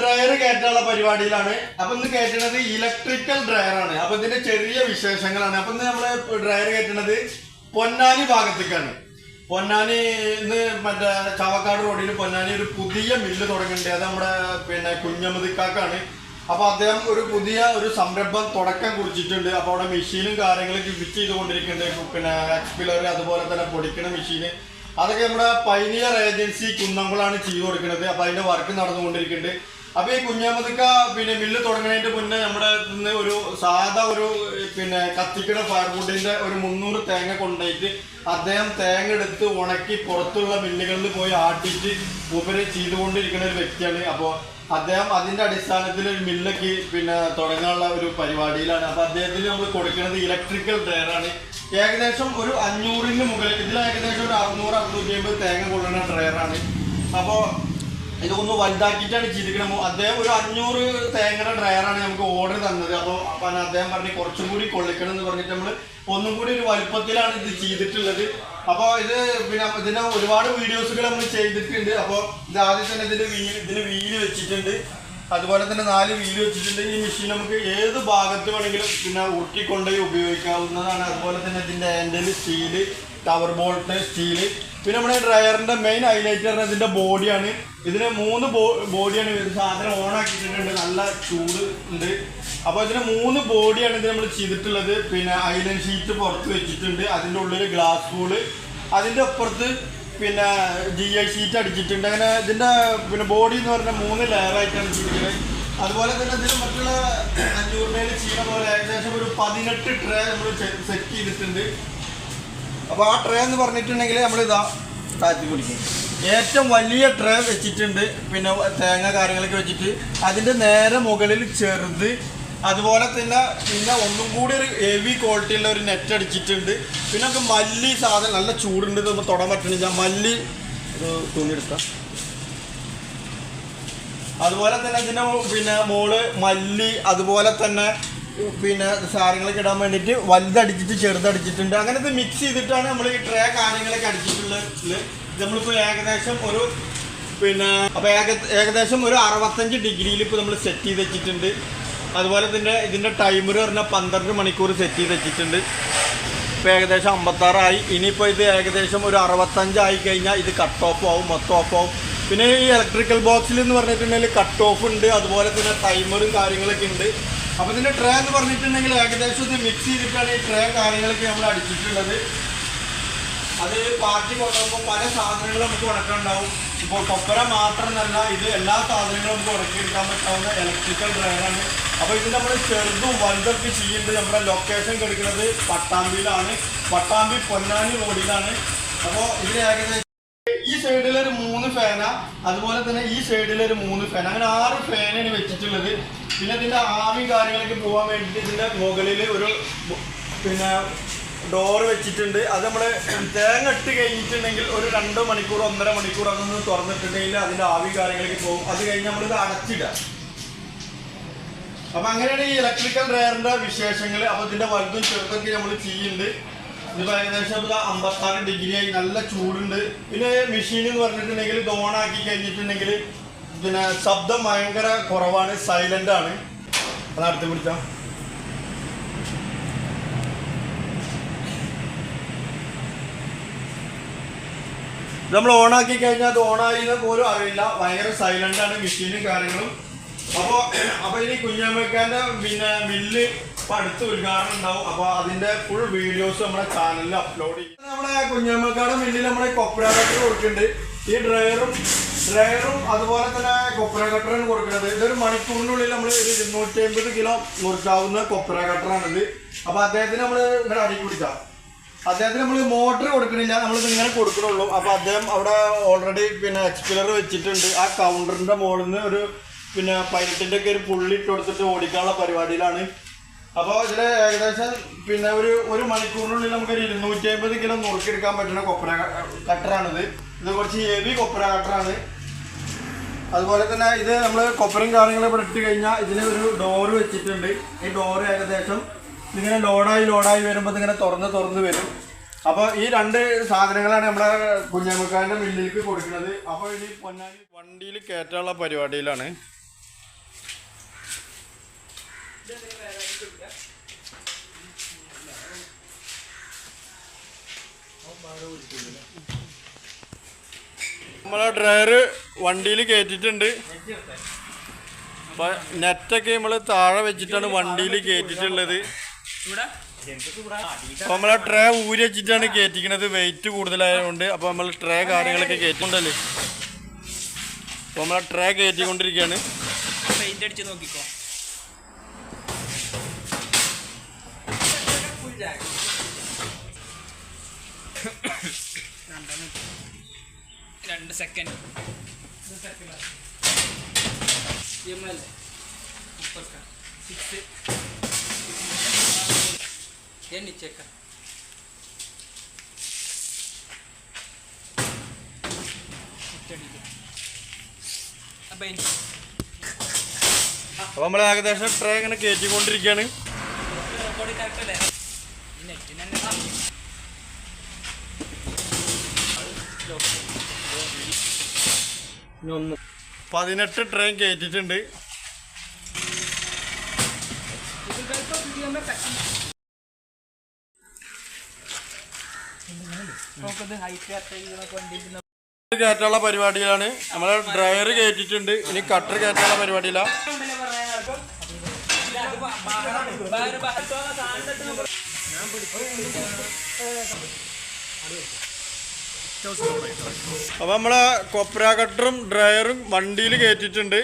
Dryer കയറ്റാനുള്ള പരിപാടിയിലാണ്. അപ്പൊ ഇന്ന് കയറ്റുന്നത് ഇലക്ട്രിക്കൽ ഡ്രയർ ആണ്. അപ്പൊ ഇതിന്റെ ചെറിയ വിശേഷങ്ങളാണ്. അപ്പൊ ഇന്ന് നമ്മൾ ഡ്രയർ കയറ്റുന്നത് പൊന്നാനി ഭാഗത്തേക്കാണ്. പൊന്നാനി ഇന്ന് മറ്റേ ചാവക്കാട് റോഡിൽ പൊന്നാനി ഒരു പുതിയ മില്ല് തുടങ്ങുന്നുണ്ട്. അത് നമ്മുടെ പിന്നെ കുഞ്ഞമതിക്കാക്കാണ് അപ്പൊ അദ്ദേഹം ഒരു പുതിയ ഒരു സംരംഭം തുടക്കം കുറിച്ചിട്ടുണ്ട്. അപ്പൊ അവിടെ മെഷീനും കാര്യങ്ങളൊക്കെ ഫിറ്റ് ചെയ്തുകൊണ്ടിരിക്കുന്നുണ്ട്. പിന്നെ എക്സ്പിലർ അതുപോലെ തന്നെ പൊടിക്കണ മെഷീന് അതൊക്കെ നമ്മുടെ പൈനിയർ ഏജൻസി കുന്നംകുളാണ് ചെയ്തു കൊടുക്കുന്നത്. അപ്പൊ അതിന്റെ വർക്ക് നടന്നുകൊണ്ടിരിക്കുന്നുണ്ട്. അപ്പൊ ഈ കുഞ്ഞാമതിക്ക പിന്നെ മില്ല് തുടങ്ങുന്നതിന്റെ മുന്നേ നമ്മുടെ നിന്ന് ഒരു സാധാ ഒരു പിന്നെ കത്തിക്കണ ഫയർവുഡിന്റെ ഒരു മുന്നൂറ് തേങ്ങ കൊണ്ടുപോയിട്ട് അദ്ദേഹം തേങ്ങ എടുത്ത് ഉണക്കി പുറത്തുള്ള മില്ലുകളിൽ പോയി ആട്ടിച്ച് ഉപരി ചെയ്തുകൊണ്ടിരിക്കുന്ന ഒരു വ്യക്തിയാണ്. അപ്പോൾ അദ്ദേഹം അതിന്റെ അടിസ്ഥാനത്തിൽ ഒരു മില്ലൊക്കെ പിന്നെ തുടങ്ങാനുള്ള ഒരു പരിപാടിയിലാണ്. അപ്പൊ അദ്ദേഹത്തിന് നമ്മൾ കൊടുക്കുന്നത് ഇലക്ട്രിക്കൽ ഡ്രയറാണ് ഏകദേശം ഒരു അഞ്ഞൂറിന് മുകളിൽ ഇതിൽ ഏകദേശം ഒരു അറുന്നൂറ് അറുന്നൂറ്റി അമ്പത് തേങ്ങ കൊള്ളുന്ന ഡ്രയറാണ് അപ്പോൾ ഇതൊന്ന് വലുതാക്കിയിട്ടാണ് ചെയ്തിരിക്കണം അദ്ദേഹം ഒരു അഞ്ഞൂറ് തേങ്ങയുടെ ഡ്രയറാണ് നമുക്ക് ഓർഡർ തന്നത്. അപ്പോൾ അപ്പം അദ്ദേഹം പറഞ്ഞ് കുറച്ചും കൂടി കൊള്ളിക്കണം എന്ന് പറഞ്ഞിട്ട് നമ്മൾ ഒന്നും കൂടി ഒരു വലുപ്പത്തിലാണ് ഇത് ചെയ്തിട്ടുള്ളത്. അപ്പോൾ ഇത് പിന്നെ ഇതിന് ഒരുപാട് വീഡിയോസുകൾ നമ്മൾ ചെയ്തിട്ടുണ്ട്. അപ്പോൾ ഇത് ആദ്യം തന്നെ ഇതിന്റെ വീ ഇതിന് വീൽ വെച്ചിട്ടുണ്ട്. അതുപോലെ തന്നെ നാല് വീൽ വെച്ചിട്ടുണ്ട്. ഈ മെഷീൻ നമുക്ക് ഏത് ഭാഗത്ത് വേണമെങ്കിലും പിന്നെ ഉരുട്ടിക്കൊണ്ടുപോയി ഉപയോഗിക്കാവുന്നതാണ്. അതുപോലെ തന്നെ ഇതിന്റെ handle steel tower bolt steel പിന്നെ നമ്മുടെ ഡ്രയറിന്റെ മെയിൻ ഹൈലൈറ്റ് പറഞ്ഞാൽ ഇതിന്റെ ബോഡിയാണ് ഇതിന് മൂന്ന് ബോഡിയാണ് ഇത് സാധനം ഓൺ ആക്കിയിട്ടുണ്ട്. നല്ല ചൂട് ഉണ്ട്. അപ്പോൾ ഇതിന് മൂന്ന് ബോഡിയാണ് ഇത് നമ്മൾ ചെയ്തിട്ടുള്ളത്. പിന്നെ ഐലൻ ഷീറ്റ് പുറത്ത് വെച്ചിട്ടുണ്ട്. അതിന്റെ ഉള്ളിൽ ഗ്ലാസ് ബോൾ അതിന്റെ അപ്പുറത്ത് പിന്നെ ജി ഐ ഷീറ്റ് അടിച്ചിട്ടുണ്ട്. അങ്ങനെ ഇതിന്റെ പിന്നെ ബോഡി എന്ന് പറഞ്ഞാൽ മൂന്ന് ലെയറായിട്ടാണ് ചെയ്തിട്ടുള്ളത് അതുപോലെ തന്നെ ഇതിന് മറ്റുള്ള അഞ്ഞൂറ് മേൽ ചെയ്യുന്ന പോലെ ഏകദേശം ഒരു പതിനെട്ട് ട്രേ നമ്മൾ സെറ്റ് ചെയ്തിട്ടുണ്ട്. അപ്പോൾ ആ ട്രേ എന്ന് പറഞ്ഞിട്ടുണ്ടെങ്കിൽ നമ്മൾ ഇതാ താഴ്ത്തി പിടിക്കും. ഏറ്റവും വലിയ ട്രേ വെച്ചിട്ടുണ്ട്. പിന്നെ തേങ്ങ കാര്യങ്ങളൊക്കെ വെച്ചിട്ട് അതിന്റെ നേരെ മുകളിൽ ചെറുത് അതുപോലെ തന്നെ പിന്നെ ഒന്നും കൂടി ഒരു ഹെവി ക്വാളിറ്റിയുള്ള ഒരു നെറ്റ് അടിച്ചിട്ടുണ്ട്. പിന്നെ നമുക്ക് മല്ലി സാധനം നല്ല ചൂടുണ്ട് നമ്മൾ തൊടാൻ പറ്റണില്ല. മല്ലി ഒരു തുണി എടുക്കാം. അതുപോലെ തന്നെ ഇതിന്റെ പിന്നെ മോൾ മല്ലി അതുപോലെ തന്നെ പിന്നെ സാധനങ്ങളൊക്കെ ഇടാൻ വേണ്ടിയിട്ട് വലുതടിച്ചിട്ട് ചെറുതടിച്ചിട്ടുണ്ട്. അങ്ങനത്തെ മിക്സ് ചെയ്തിട്ടാണ് നമ്മൾ ഈ ട്രേ കാര്യങ്ങളൊക്കെ അടിച്ചിട്ടുള്ളത്. നമ്മളിപ്പോൾ ഏകദേശം ഒരു പിന്നെ അപ്പോൾ ഏക ഏകദേശം ഒരു അറുപത്തഞ്ച് ഡിഗ്രിയിൽ ഇപ്പോൾ നമ്മൾ സെറ്റ് ചെയ്ത് വെച്ചിട്ടുണ്ട്. അതുപോലെ തന്നെ ഇതിന്റെ ടൈമർ പറഞ്ഞാൽ പന്ത്രണ്ട് മണിക്കൂർ സെറ്റ് ചെയ്ത് വെച്ചിട്ടുണ്ട്. ഇപ്പോൾ ഏകദേശം അമ്പത്താറായി. ഇനിയിപ്പോൾ ഇത് ഏകദേശം ഒരു അറുപത്തഞ്ചായി കഴിഞ്ഞാൽ ഇത് കട്ട് ഓഫ് ആവും മൊത്തം ഓഫ് ആവും. പിന്നെ ഈ ഇലക്ട്രിക്കൽ ബോക്സിൽ എന്ന് പറഞ്ഞിട്ടുണ്ടെങ്കിൽ കട്ട് ഓഫ് ഉണ്ട്. അതുപോലെ തന്നെ ടൈമറും കാര്യങ്ങളൊക്കെ ഉണ്ട്. അപ്പോൾ ഇതിന്റെ ട്രേ എന്ന് പറഞ്ഞിട്ടുണ്ടെങ്കിൽ ഏകദേശം ഇത് മിക്സ് ചെയ്തിട്ടാണ് ഈ ട്രേ കാര്യങ്ങളൊക്കെ നമ്മൾ അടിച്ചിട്ടുള്ളത്. അത് പാർട്ടി കൊണ്ടുപോകുമ്പോൾ പല സാധനങ്ങളും നമുക്ക് ഉണക്കാനുണ്ടാവും ഇപ്പോൾ കൊപ്പര മാത്രമല്ല ഇത് എല്ലാ സാധനങ്ങളും നമുക്ക് ഉണക്കിയെടുക്കാൻ പറ്റാവുന്ന ഇലക്ട്രിക്കൽ ഡ്രയറാണ് അപ്പോൾ ഇത് നമ്മൾ ചെറുതും വലുതൊക്കെ ചെയ്യുന്നത് നമ്മുടെ ലൊക്കേഷൻ കിടക്കുന്നത് പട്ടാമ്പിയിലാണ്. പട്ടാമ്പി പൊന്നാനി റോഡിലാണ്. അപ്പോൾ ഇതിൽ ഏകദേശം ഈ സൈഡിലൊരു മൂന്ന് ഫാന അതുപോലെ തന്നെ ഈ സൈഡിലൊരു മൂന്ന് ഫാൻ അങ്ങനെ ആറ് ഫാനാണ് വെച്ചിട്ടുള്ളത്. പിന്നെ ഇതിന്റെ ആവി കാര്യങ്ങളൊക്കെ പോകാൻ വേണ്ടിയിട്ട് ഇതിന്റെ മുകളിൽ ഒരു പിന്നെ ഡോറ് വെച്ചിട്ടുണ്ട്. അത് നമ്മൾ തേങ്ങ ഇട്ട് കഴിഞ്ഞിട്ടുണ്ടെങ്കിൽ ഒരു രണ്ട് മണിക്കൂർ ഒന്നര മണിക്കൂർ അതൊന്ന് തുറന്നിട്ടുണ്ടെങ്കിൽ അതിന്റെ ആവി കാര്യങ്ങളൊക്കെ പോകും. അത് കഴിഞ്ഞ് നമ്മളിത് അടച്ചിടുക അപ്പൊ അങ്ങനെയാണ് ഈ ഇലക്ട്രിക്കൽ റെയറിന്റെ വിശേഷങ്ങൾ അപ്പൊ ഇതിന്റെ വലുതും ചെറുതൊക്കെ നമ്മൾ ചെയ്യുന്നുണ്ട്. ഇതിപ്പോ ഏകദേശം അമ്പത്താറ് ഡിഗ്രി ആയി നല്ല ചൂടുണ്ട്. പിന്നെ മെഷീൻ എന്ന് പറഞ്ഞിട്ടുണ്ടെങ്കിൽ ഓൺ ആക്കി കഴിഞ്ഞിട്ടുണ്ടെങ്കിൽ പിന്നെ ശബ്ദം ഭയങ്കര കുറവാണ് സൈലന്റ് ആണ്. അത് അടുത്ത് പിടിച്ച. നമ്മൾ ഓണാക്കി കഴിഞ്ഞാൽ അത് എന്ന് പോലും അറിയില്ല. ഭയങ്കര സൈലന്റ് ആണ് മെഷീനും കാര്യങ്ങളും. അപ്പോ അപ്പൊ ഇനി കുഞ്ഞമ്മക്കാന്റെ പിന്നെ മില്ല് ഇപ്പൊ അടുത്ത് ഉദ്ഘാടനം ഉണ്ടാവും. അപ്പൊ അതിന്റെ ഫുൾ വീഡിയോസ് നമ്മുടെ ചാനലിൽ അപ്ലോഡ് ചെയ്യും. നമ്മുടെ കുഞ്ഞമ്മക്കാട് മില്ലിൽ നമ്മുടെ കൊപ്ര കട്ടർ കൊടുക്കുന്നുണ്ട്. ഈ ഡ്രയറും ഡ്രയറും അതുപോലെ തന്നെ കൊപ്ര കട്ടറാണ് കൊടുക്കുന്നത്. ഇതൊരു മണിക്കൂറിനുള്ളിൽ നമ്മൾ ഒരു ഇരുന്നൂറ്റി അമ്പത് കിലോ മുറിക്കാവുന്ന കൊപ്ര കട്ടറാണിത്. അപ്പൊ അദ്ദേഹത്തിന് നമ്മൾ ഇങ്ങനെ അടി പിടിക്കാം അദ്ദേഹത്തിന് നമ്മൾ മോട്ടർ കൊടുക്കണില്ല നമ്മൾ ഇങ്ങനെ കൊടുക്കണുള്ളൂ. അപ്പൊ അദ്ദേഹം അവിടെ ഓൾറെഡി പിന്നെ എക്സ്പിലർ വെച്ചിട്ടുണ്ട്. ആ കൗണ്ടറിന്റെ മുകളിൽ നിന്ന് ഒരു പിന്നെ പൈലറ്റിന്റെ ഒക്കെ ഒരു പുള്ളി ഇട്ട് കൊടുത്തിട്ട് ഓടിക്കാനുള്ള പരിപാടിയിലാണ്. അപ്പോൾ ഇതിൽ ഏകദേശം പിന്നെ ഒരു ഒരു മണിക്കൂറിനുള്ളിൽ നമുക്ക് ഒരു ഇരുന്നൂറ്റി അമ്പത് കിലോ നുറുക്കിയെടുക്കാൻ പറ്റുന്ന കൊപ്ര കട്ടറാണിത്. ഇത് കുറച്ച് ഹെവി കൊപ്ര കട്ടറാണ്. അതുപോലെ തന്നെ ഇത് നമ്മൾ കൊപ്പറും കാര്യങ്ങളും ഇവിടെ ഇട്ട് കഴിഞ്ഞാൽ ഇതിന് ഒരു ഡോറ് വെച്ചിട്ടുണ്ട്. ഈ ഡോറ് ഏകദേശം ഇതിങ്ങനെ ലോഡായി ലോഡായി വരുമ്പോൾ ഇങ്ങനെ തുറന്ന് തുറന്ന് വരും. അപ്പോൾ ഈ രണ്ട് സാധനങ്ങളാണ് നമ്മുടെ കുഞ്ഞാമക്കാരന്റെ മില്ലിലേക്ക് കൊടുക്കുന്നത്. അപ്പോൾ ഇനി പൊന്നാനി വണ്ടിയിൽ കയറ്റാനുള്ള പരിപാടിയിലാണ്. നമ്മളെ ഡ്രയർ വണ്ടിയിൽ കയറ്റിയിട്ടുണ്ട് നെറ്റൊക്കെ നമ്മൾ താഴെ വെച്ചിട്ടാണ് വണ്ടിയിൽ കയറ്റിയിട്ടുള്ളത് അപ്പൊ നമ്മളെ ട്രേ ഊരി വെച്ചിട്ടാണ് കയറ്റിക്കണത് വെയിറ്റ് കൂടുതലായതുകൊണ്ട് അപ്പൊ നമ്മൾ ട്രേ കാര്യങ്ങളൊക്കെ കയറ്റിക്കൊണ്ടല്ലേ അപ്പൊ നമ്മളെ ട്രേ കയറ്റിക്കൊണ്ടിരിക്കുകയാണ് പെയിന്റ് അടിച്ച് നോക്കിക്കോ. രണ്ട് സെക്കൻഡ് സിക്സ് എണ്ണിച്ചേക്ക അപ്പം എനിക്ക് അപ്പൊ നമ്മൾ ഏകദേശം ട്രേ ഇങ്ങനെ കയറ്റിക്കൊണ്ടിരിക്കുകയാണ് നെറ്റിന് പതിനെട്ട് ട്രെയിൻ കയറ്റിയിട്ടുണ്ട് വണ്ടിക്കുന്ന കയറ്റാനുള്ള പരിപാടിയിലാണ്. നമ്മളെ ഡ്രയർ കയറ്റിയിട്ടുണ്ട് ഇനി കട്ടർ കയറ്റാനുള്ള പരിപാടിയിലാണ് അപ്പൊ നമ്മളെ കൊപ്ര കട്ടറും ഡ്രയറും വണ്ടിയിൽ കയറ്റിയിട്ടുണ്ട്